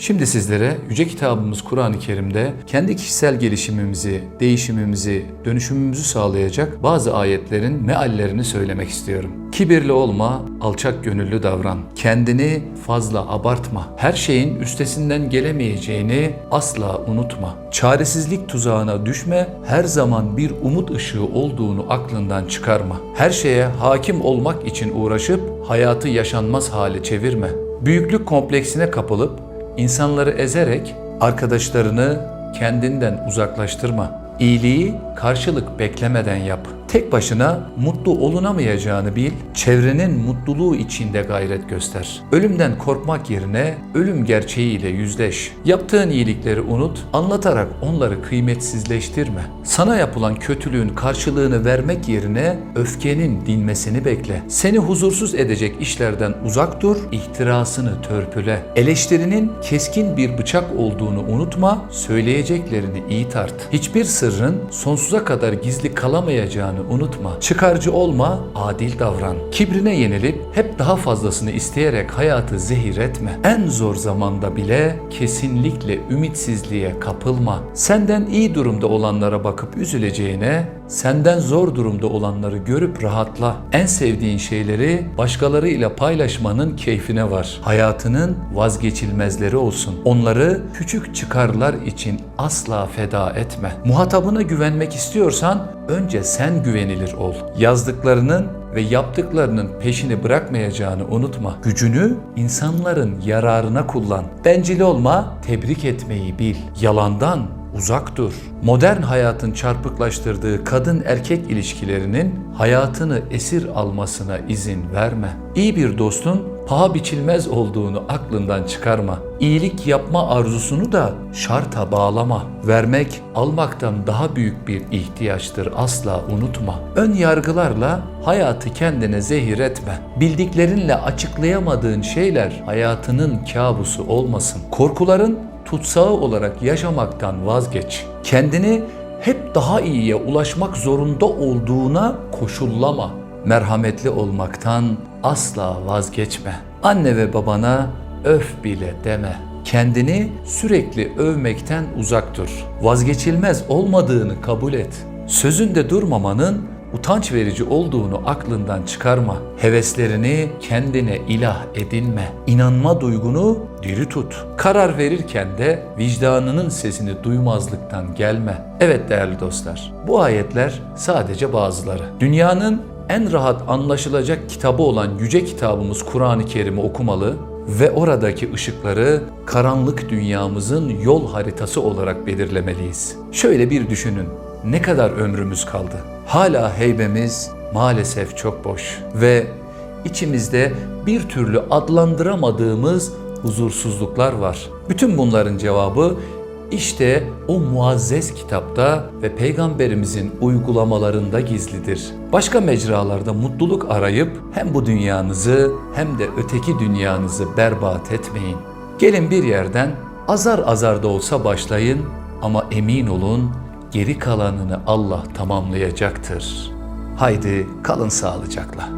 Şimdi sizlere Yüce Kitabımız Kur'an-ı Kerim'de kendi kişisel gelişimimizi, değişimimizi, dönüşümümüzü sağlayacak bazı ayetlerin meallerini söylemek istiyorum. Kibirli olma, alçak gönüllü davran. Kendini fazla abartma. Her şeyin üstesinden gelemeyeceğini asla unutma. Çaresizlik tuzağına düşme, her zaman bir umut ışığı olduğunu aklından çıkarma. Her şeye hakim olmak için uğraşıp hayatı yaşanmaz hale çevirme. Büyüklük kompleksine kapılıp insanları ezerek arkadaşlarını kendinden uzaklaştırma. İyiliği karşılık beklemeden yap. Tek başına mutlu olunamayacağını bil, çevrenin mutluluğu içinde gayret göster. Ölümden korkmak yerine ölüm gerçeğiyle yüzleş. Yaptığın iyilikleri unut, anlatarak onları kıymetsizleştirme. Sana yapılan kötülüğün karşılığını vermek yerine öfkenin dinmesini bekle. Seni huzursuz edecek işlerden uzak dur, ihtirasını törpüle. Eleştirinin keskin bir bıçak olduğunu unutma, söyleyeceklerini iyi tart. Hiçbir sırrın sonsuza kadar gizli kalamayacağını unutma. Çıkarcı olma, adil davran. Kibrine yenilip hep daha fazlasını isteyerek hayatı zehir etme. En zor zamanda bile kesinlikle ümitsizliğe kapılma. Senden iyi durumda olanlara bakıp üzüleceğine, senden zor durumda olanları görüp rahatla. En sevdiğin şeyleri başkalarıyla paylaşmanın keyfine var. Hayatının vazgeçilmezleri olsun. Onları küçük çıkarlar için asla feda etme. Muhatabına güvenmek istiyorsan önce sen güvenilir ol. Yazdıklarının ve yaptıklarının peşini bırakmayacağını unutma. Gücünü insanların yararına kullan. Bencil olma, tebrik etmeyi bil. Yalandan uzak dur. Modern hayatın çarpıklaştırdığı kadın erkek ilişkilerinin hayatını esir almasına izin verme. İyi bir dostun paha biçilmez olduğunu aklından çıkarma. İyilik yapma arzusunu da şarta bağlama. Vermek almaktan daha büyük bir ihtiyaçtır asla unutma. Ön yargılarla hayatı kendine zehir etme. Bildiklerinle açıklayamadığın şeyler hayatının kabusu olmasın. Korkuların tutsağı olarak yaşamaktan vazgeç. Kendini hep daha iyiye ulaşmak zorunda olduğuna koşullama. Merhametli olmaktan asla vazgeçme. Anne ve babana öf bile deme. Kendini sürekli övmekten uzak dur. Vazgeçilmez olmadığını kabul et. Sözünde durmamanın utanç verici olduğunu aklından çıkarma. Heveslerini kendine ilah edinme. İnanma duygunu diri tut. Karar verirken de vicdanının sesini duymazlıktan gelme. Evet değerli dostlar, bu ayetler sadece bazıları. Dünyanın en rahat anlaşılacak kitabı olan yüce kitabımız Kur'an-ı Kerim'i okumalı ve oradaki ışıkları karanlık dünyamızın yol haritası olarak belirlemeliyiz. Şöyle bir düşünün. Ne kadar ömrümüz kaldı? Hala heybemiz maalesef çok boş ve içimizde bir türlü adlandıramadığımız huzursuzluklar var. Bütün bunların cevabı işte o muazzez kitapta ve peygamberimizin uygulamalarında gizlidir. Başka mecralarda mutluluk arayıp hem bu dünyanızı hem de öteki dünyanızı berbat etmeyin. Gelin bir yerden azar azar da olsa başlayın ama emin olun geri kalanını Allah tamamlayacaktır. Haydi kalın sağlıcakla.